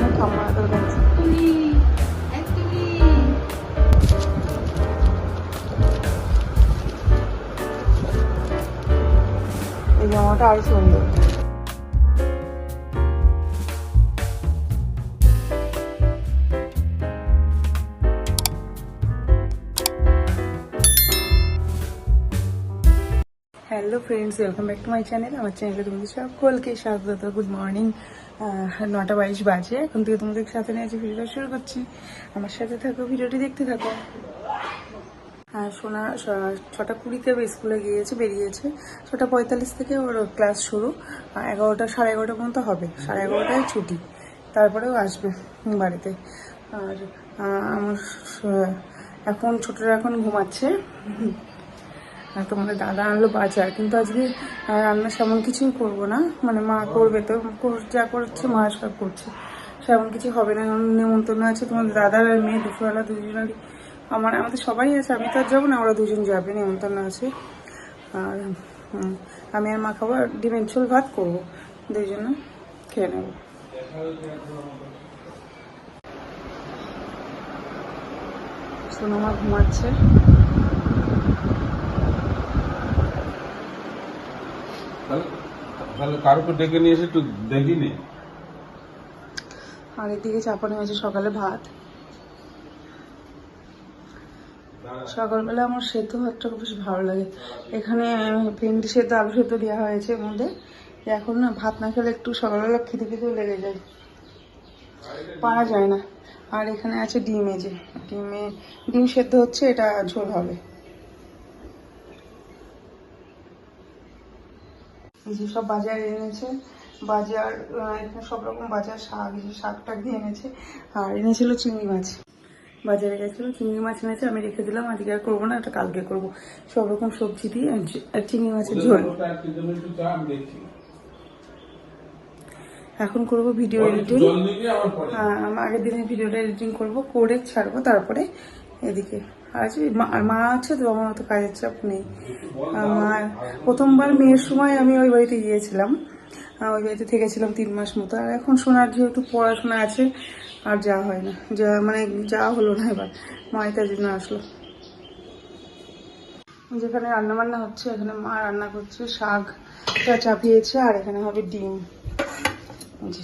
হয় না ঠাম্মা তোর friends welcome back to my channel আমার চ্যানেলে তোমাদের সকলকে স্বাগত। গুড মর্নিং নটা বাইশ বাজে। এখন থেকে তোমাদের সাথে নিয়ে আজকে ভিডিওটা শুরু করছি। আমার সাথে থাকো, ভিডিওটি দেখতে থাকো। আর সোনা ছটা কুড়িতে স্কুলে গিয়েছে, বেরিয়েছে। ছটা পঁয়তাল্লিশ থেকে ওর ক্লাস শুরু। এগারোটা, সাড়ে এগারোটা পর্যন্ত হবে। সাড়ে এগারোটায় ছুটি। তারপরেও আসবে বাড়িতে। আর আমার এখন ছোটরা এখন ঘুমাচ্ছে। তোমাদের দাদা আনলো বাজার, কিন্তু আজকে রান্না সেমন কিছুই করব না। মানে মা করবে তো যা করছে মা সব করছে। সেমন কিছু হবে না, কারণ নেমন্তন্ন আছে তোমাদের দাদার আর মেয়ে, দুপুরবেলা দুজনেরই। আমার, আমাদের সবাই আছে, আমি তো আর যাব না, ওরা দুজন যাবে, নেমন্তন্ন আছে। আর আমি আর মা খাব, আর ডিমের ঝোল ভাত করব দুজনে খেয়ে নেব। সোনামা ঘুমাচ্ছে। তাহলে কারোকে ডেকে নিয়ে এসে একটু দেখিনি? আর এদিকে চাপানো হয়েছে সকালে ভাত। সকালবেলা আমার সেদ্ধ ভাতটা খুব বেশি ভালো লাগে। এখানে ভেন্ডি সেদ্ধ, আলু সেদ্ধ দেওয়া হয়েছে মধ্যে। এখন না, ভাত না খেলে একটু সকালবেলা খিদে খিদেও লেগে যায়। পারা যায় না। আর এখানে আছে ডিম এজে ডিমে, ডিম সেদ্ধ হচ্ছে, এটা ঝোল হবে। যে সব বাজার এনেছে বাজার এখানে সব রকম বাজার শাক শাক টাক দিয়ে এনেছে আর এনেছিল চিংড়ি মাছ। বাজারে গেছিল চিংড়ি মাছ এনেছে আমি রেখে দিলাম আজকে আর করব না এটা কালকে করব। সব রকম সবজি দিয়ে আর চিংড়ি মাছের ঝোল। একটু একটু এখন করব ভিডিও এডিটিং হ্যাঁ আগের দিনে ভিডিওটা এডিটিং করব করে ছাড়বো তারপরে এদিকে। আজ মা- আর মা আছে তো, আমার অত কাজের চাপ নেই। আমার প্রথমবার মেয়ের সময় আমি ওই বাড়িতে গিয়েছিলাম। ওই বাড়িতে থেকেছিলাম তিন মাস মতো। আর এখন সোনার যেহেতু পড়াশোনা আছে, আর যাওয়া হয় না। যা মানে যাওয়া হলো না এবার মাই তার জন্য আসলো। যেখানে রান্না বান্না হচ্ছে, এখানে মা রান্না করছে শাকটা চাপিয়েছে, আর এখানে হবে ডিম। জি।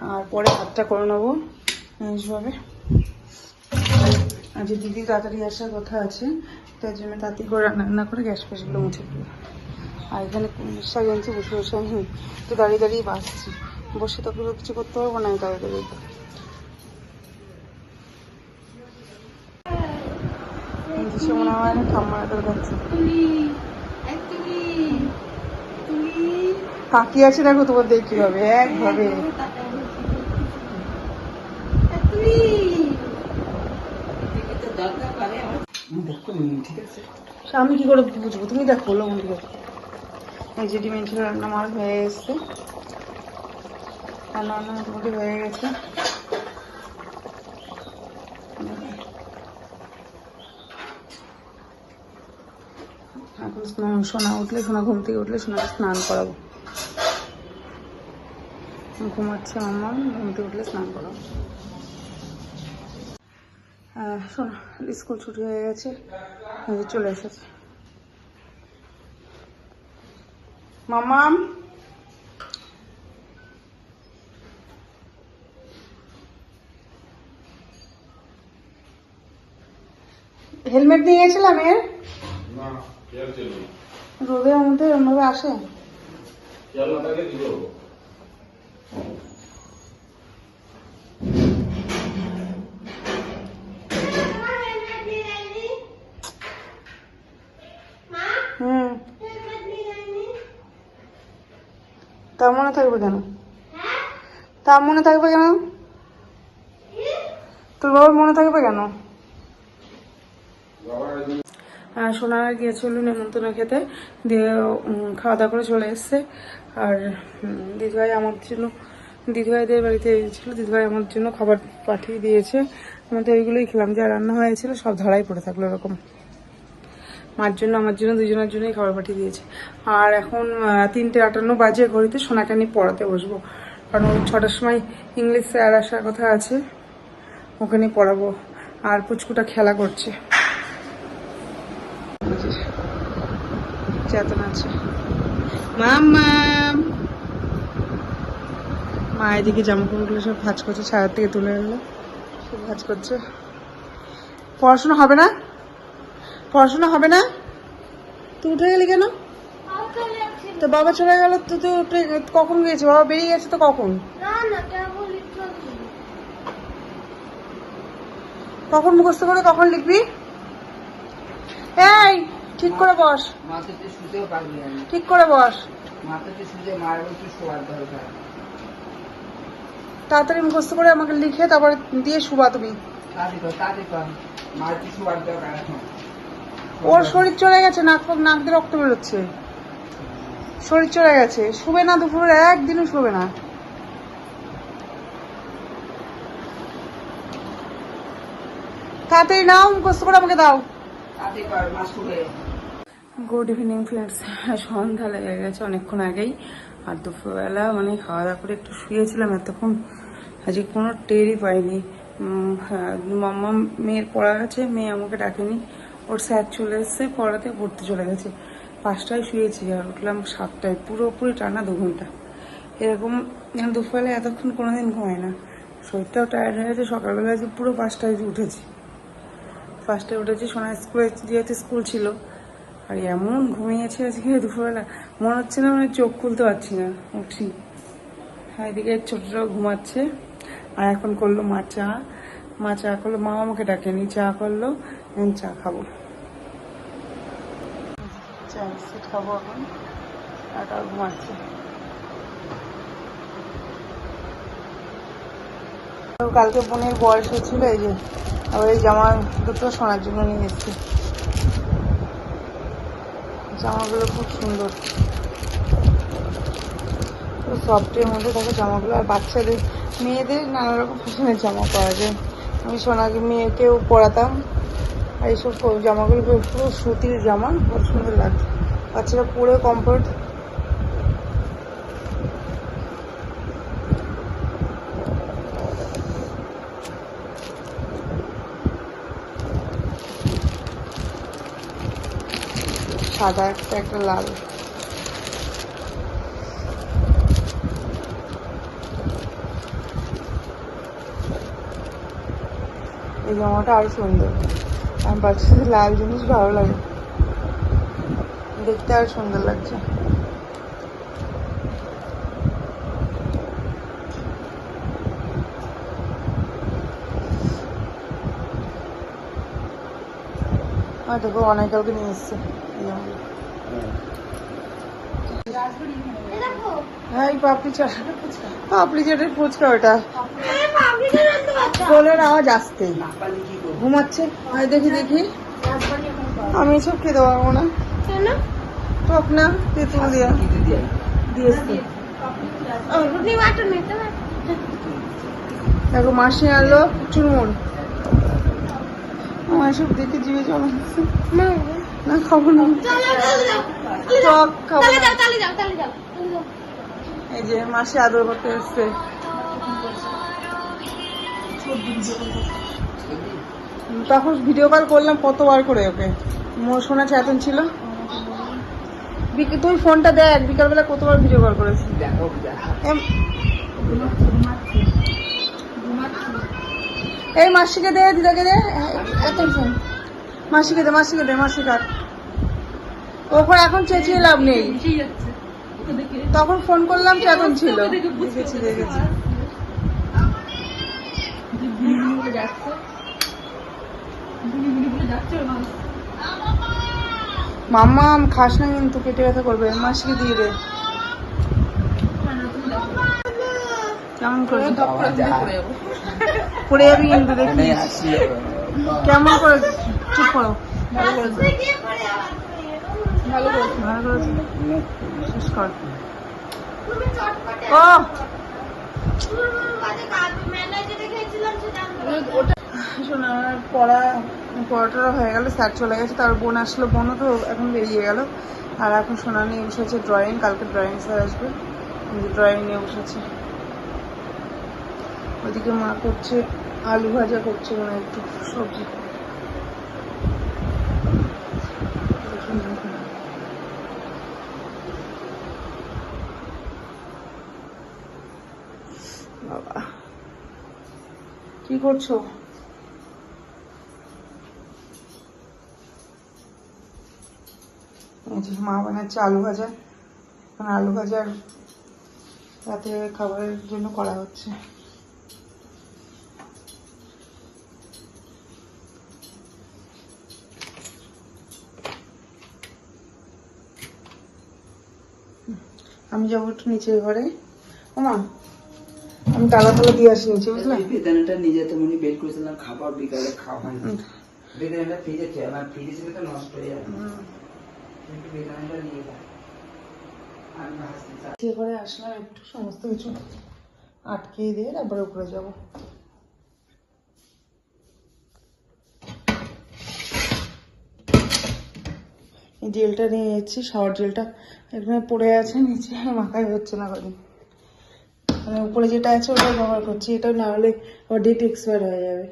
আর পরে ভাতটা করে নেব এইভাবে যে দিদি তাড়াতাড়ি আসার কথা আছে তার জন্য তাড়াতাড়ি করে রান্না করে গ্যাস ফ্যাসগুলো মুছে দেবো আর এখানে শাক আনছি বসে বসে আমি তো দাঁড়িয়ে দাঁড়িয়ে বাঁচছি। বসে তো কিছু করতে পারব না, দাঁড়িয়ে দাঁড়িয়ে। এই মনে হয় কাছে দেখো হবে একভাবে। আমি কি করে বুঝব? তুমি দেখো লবণ দিয়ে এই যে ডিমেন্সিয়াল রান্না আমার হয়ে এসছে। রান্না মোটামুটি হয়ে গেছে। স্নান, সোনা উঠলে, সোনা ঘুম থেকে উঠলে সোনাকে স্নান করাবো। ঘুমাচ্ছে আমার ঘুম থেকে উঠলে স্নান করাবো। শোনো স্কুল ছুটি হয়ে গেছে চলে এসেছে। মামাম? হেলমেট নিয়ে গেছিলাম এর রোদের মধ্যে এরমভাবে আসে? তার মনে থাকবে কেন? তার মনে থাকবে কেন? তোর বাবার মনে থাকবে কেন? আর সোনারা গিয়েছিল নেমন্তন্ন খেতে, দিয়ে খাওয়া দাওয়া করে চলে এসছে। আর দিদিভাই আমার জন্য, দিদিভাইদের বাড়িতে ছিল, দিদিভাই আমার জন্য খাবার পাঠিয়ে দিয়েছে। আমি তো ওইগুলোই খেলাম, যা রান্না হয়েছিল সব ধরাই পড়ে থাকল এরকম। মার জন্য, আমার জন্য, দুজনের জন্যই খাবার পাঠিয়ে দিয়েছে। আর এখন তিনটে আটান্ন বাজে ঘড়িতে সোনাকে নিয়ে পড়াতে বসবো। কারণ ওই ছটার সময় ইংলিশ স্যার আসার কথা আছে ওখানে পড়াবো। আর পুচকুটা খেলা করছে। আছে। মা এদিকে জামা কাপড়গুলো সব ভাজ করছে ছায়ার থেকে তুলে আনলো। সব ভাজ করছে। পড়াশোনা হবে না? পড়াশোনা হবে না? তুই উঠে গেলি কেন? তো বাবা চলে গেল, তো তুই উঠে কখন গিয়েছে? বাবা বেরিয়ে গেছে তো কখন? কখন মুখস্থ করে কখন লিখবি? এই, ঠিক করে বস। ঠিক করে বস। তাড়াতাড়ি মুখস্থ করে আমাকে লিখে তারপরে দিয়ে শুবা তুমি। ওর শরীর চলে গেছে নাক নাক দিয়ে রক্ত বেরোচ্ছে। শরীর চলে গেছে। শুবে না দুপুরে একদিনও শুবে না। তাড়াতাড়ি নাও মুখস্থ করে আমাকে দাও। Good evening friends. সন্ধ্যা লেগে গেছে অনেকক্ষণ আগেই। আর দুপুরবেলা মানে খাওয়া দাওয়া করে একটু শুয়েছিলাম এতক্ষণ। আজকে কোনো টেরই পাইনি। হ্যাঁ, মাম্মা মেয়ের পড়া গেছে মেয়ে আমাকে ডাকেনি। ওর স্যার চলে এসছে, পড়াতে পড়তে চলে গেছে। পাঁচটায় শুয়েছি আর উঠলাম সাতটায় পুরোপুরি টানা দু ঘণ্টা। এরকম যেন দুপুরবেলা এতক্ষণ কোনোদিন ঘুমায় না। শরীরটাও টায়ার্ড হয়ে গেছে, সকালবেলা আজকে পুরো পাঁচটায় উঠেছি। ফার্স্টে উঠেছি, সোনা স্কুলে যেহেতু স্কুল ছিল, আর এমন ঘুমিয়েছে আজকে দুপুরবেলা। মনে হচ্ছে না মানে চোখ খুলতে পারছি না উঠি হ্যাঁ এদিকে ছোটটাও ঘুমাচ্ছে, আর এখন করল মা চা। মা চা করল মা আমাকে ডাকেনি, চা করল চা খাব। বিস্কুট খাব এখন। আর ঘুমাচ্ছে। কালকে বোনের বয়স হচ্ছিল এই যে, আবার এই জামা দুটো শোনার জন্য নিয়ে এসেছি। জামাগুলো খুব সুন্দর। সফটের মধ্যে থাকে জামাগুলো। আর বাচ্চাদের, মেয়েদের নানা রকম ফ্যাশনের জামা পাওয়া যায়। আমি সোনাকে, মেয়েকেও পরাতাম। আর এইসব জামাগুলো, পুরো সুতির জামা, খুব সুন্দর লাগছে। বাচ্চারা পরে কমফোর্ট সাদা একটা একটা লাল। এই জামাটা আরও সুন্দর। আমার বাচ্চাদের লাল জিনিস ভালো লাগে। দেখতে আর সুন্দর লাগছে। দেখো অনেক নিয়ে এসছে। হ্যাঁ এই পাপড়ি পাপড়ি ফুচকা ওটা। আওয়াজ আসতে না পারলে কি করব ঘুমাচ্ছে দেখি দেখি। আমি এসব খেতে পারব না। তেঁতুল দিয়া দেখো মাসি আনলো চুরমুর আমার এসব দেখে জিভে জল না খাব না। টক খাব এই যে মাসি আদর করতে এসছে। তখন ভিডিও কল করলাম কতবার করে ওকে। মোর শোনা চেতন ছিল? তুই ফোনটা দেখ বিকালবেলা কতবার ভিডিও কল করেছি দেখো দেখা এম- এই মাসিকে দে দিদাকে দে এত ফোন মাসিকে দে মাসিকে দে মাসি কাট ওপর এখন চেঁচিয়ে লাভ নেই তখন ফোন করলাম চেতন ছিল দেখেছি দেখেছি মাম্মা খাস না কিন্তু পেটে ব্যথা করবে। মাসিকে দিয়ে দে। কেমন করে পড়ে যাবি। কিন্তু দেখি। কেমন করে চুপ করো। ভালো শেষ কর। ও! শোনো আমার পড়া পড়াটা হয়ে গেল, স্যার চলে গেছে, তার বোন আসলো, বোনও তো এখন বেরিয়ে গেল। আর এখন সোনা নিয়ে বসেছে ড্রয়িং কালকে ড্রয়িং স্যার আসবে ড্রয়িং নিয়ে বসেছে। ওইদিকে মা করছে, আলু ভাজা করছে মানে একটু সবজি। কি করছ? যে মা বানাচ্ছে আলু ভাজা। এখন আলু ভাজার রাতে খাবারের জন্য করা হচ্ছে। আমি যাব একটু নিচের ঘরে। ও মা আমি তালা তালা দিয়ে আসি নিচে বুঝলে? বেদানাটা নিজে তেমনি বের করেছিলাম খাবার বিকালে খাওয়া হুম। বেদানাটা ফ্রিজে আমার ফ্রিজে তো নষ্ট হয়ে যাবে ঘরে আসলাম, একটু সমস্ত কিছু আটকে দিয়ে তারপরে উপরে যাব। এই জেলটা নিয়ে এসেছি, শাওয়ার জেলটা এখানে পড়ে আছে, নিচে মাথায় হচ্ছে না কদিন। মানে উপরে যেটা আছে ওটাই ব্যবহার করছি, এটা না হলে ডেট এক্সপায়ার হয়ে যাবে।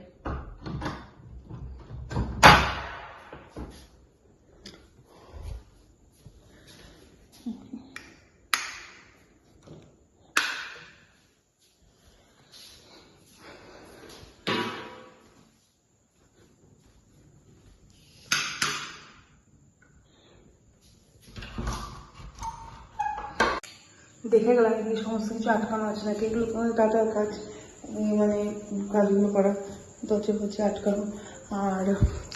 দেখে গেলাম এই সমস্ত কিছু আটকানো আছে, নাকি এগুলো কোনো দাদার কাজ মানে কাজগুলো করা দরজা ফরজা আটকানো। আর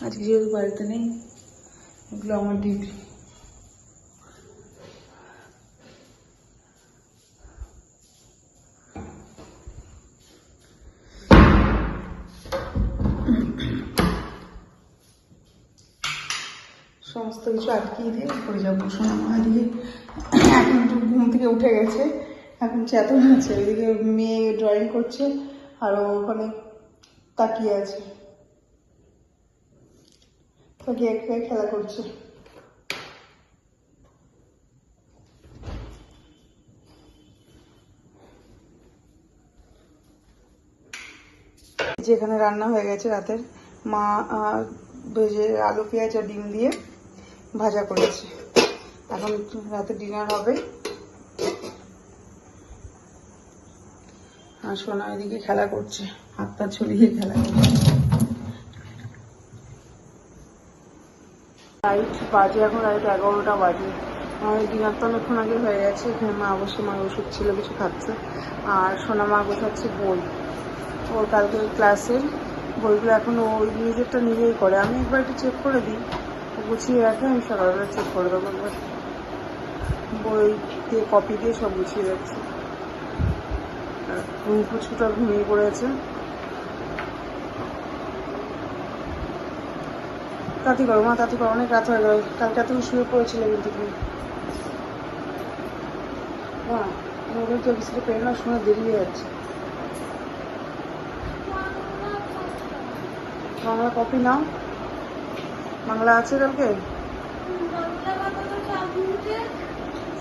আজকে যেহেতু বাড়িতে নেই, এগুলো আমার ডিউটি। সমস্ত কিছু আটকিয়ে দিয়ে উপরে যাব। সোনা মা দিয়ে এখন একটু ঘুম থেকে উঠে গেছে। এখন চেতন আছে, ওইদিকে মেয়ে ড্রয়িং করছে আর ওখানে তাকিয়ে আছে। তাকিয়ে এক এক খেলা করছে। যেখানে রান্না হয়ে গেছে রাতের, মা ভেজে আলু, পেঁয়াজ আর ডিম দিয়ে ভাজা করেছি। এখন রাতে ডিনার হবে। আর সোনা এদিকে খেলা করছে হাত পা ছড়িয়ে খেলা করছে। রাইট বাজে এখন রাইট এগারোটা বাজে। আমাদের ডিনার তো অনেকক্ষণ আগে হয়ে গেছে, এখানে মা অবশ্য মা ওষুধ ছিল, কিছু খাচ্ছে। আর সোনা মা গোছাচ্ছে বই। ওর কালকে ক্লাসের বইগুলো এখন ওই নিজেরটা নিজেই করে। আমি একবার একটু চেক করে দিই। গুছিয়ে রাখে, আমি সকালবেলা চেক করে দেবো বই দিয়ে কপি দিয়ে সব গুছিয়ে যাচ্ছে পুচকুটা ঘুমিয়ে পড়েছে। তাঁতি করো মা তাঁতি করো অনেক রাত হয়ে গেল। কালকে তুমি শুয়ে পড়েছিলে কিন্তু তুমি। মা তো পেয়ে না সময় দেরি হয়ে যাচ্ছে। বাংলা কপি নাও। বাংলা আছে কালকে?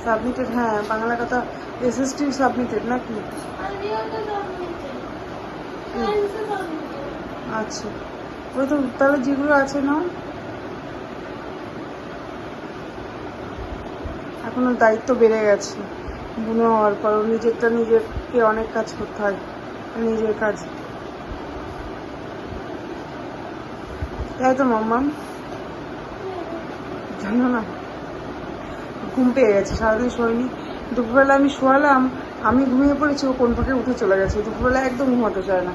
সাবমিটেড হ্যাঁ বাংলা কথা এসএসটি সাবমিটেড নাকি? আচ্ছা। ওই তো তাহলে যেগুলো আছে না এখন দায়িত্ব বেড়ে গেছে। বুনো হওয়ার পর নিজেরটা নিজেরকে অনেক কাজ করতে হয়, নিজের কাজ। তাই তো, মাম্মাম। জানো না? ঘুম পেয়ে গেছে, সারাদিন শোয়নি। দুপুরবেলা আমি শোয়ালাম, আমি ঘুমিয়ে পড়েছি, ও কোন ফাঁকে উঠে চলে গেছে। দুপুরবেলা একদম ঘুমাতে চায় না।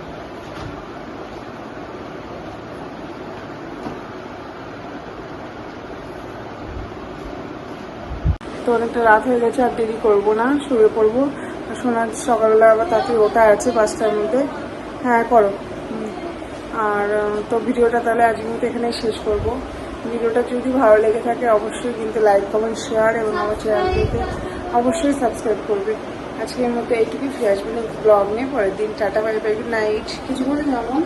তো অনেকটা রাত হয়ে গেছে, আর দেরি করব না, শুয়ে পড়ব। সোনার সকালবেলা আবার তাতে ওটা আছে, পাঁচটার মধ্যে। হ্যাঁ করো। আর তো ভিডিওটা তাহলে আজকের মতো এখানেই শেষ করব। ভিডিওটা যদি ভালো লেগে থাকে, অবশ্যই কিন্তু লাইক, কমেন্ট, শেয়ার এবং আমার চ্যানেলটিতে অবশ্যই সাবস্ক্রাইব করবে। আজকের মতো এইটুকুই, ফিরে আসবেন ব্লগ নিয়ে। পরের দিন, tata, bye bye good night কিছু বলে যেমন